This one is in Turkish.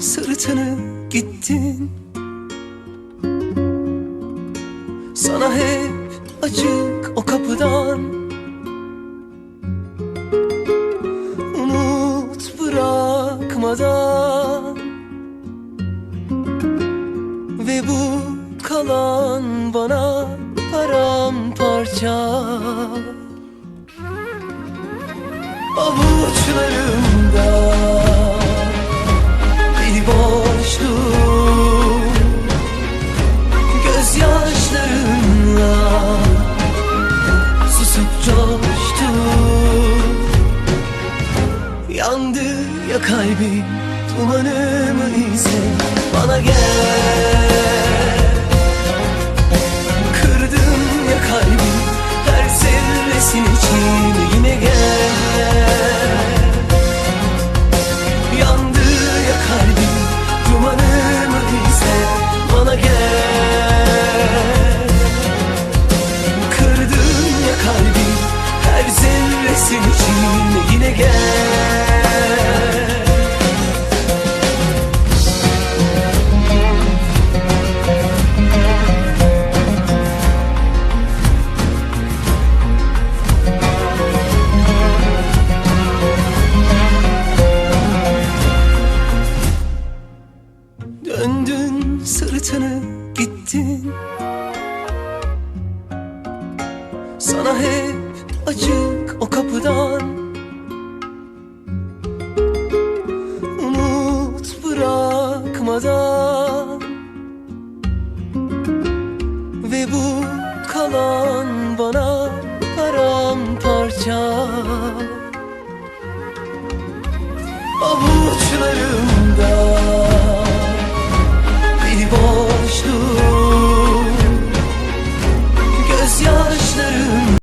sırtını gittin. Sana hep açık o kapıdan. Umut bırakmadan. Ve bu kalan bana paramparça. Avuçlarımda ya kalbim dumanımı ise bana gel gittin Sana hep açık o kapıdan. Umut bırakmadan. Ve bu kalan bana paramparça. Avuçlarım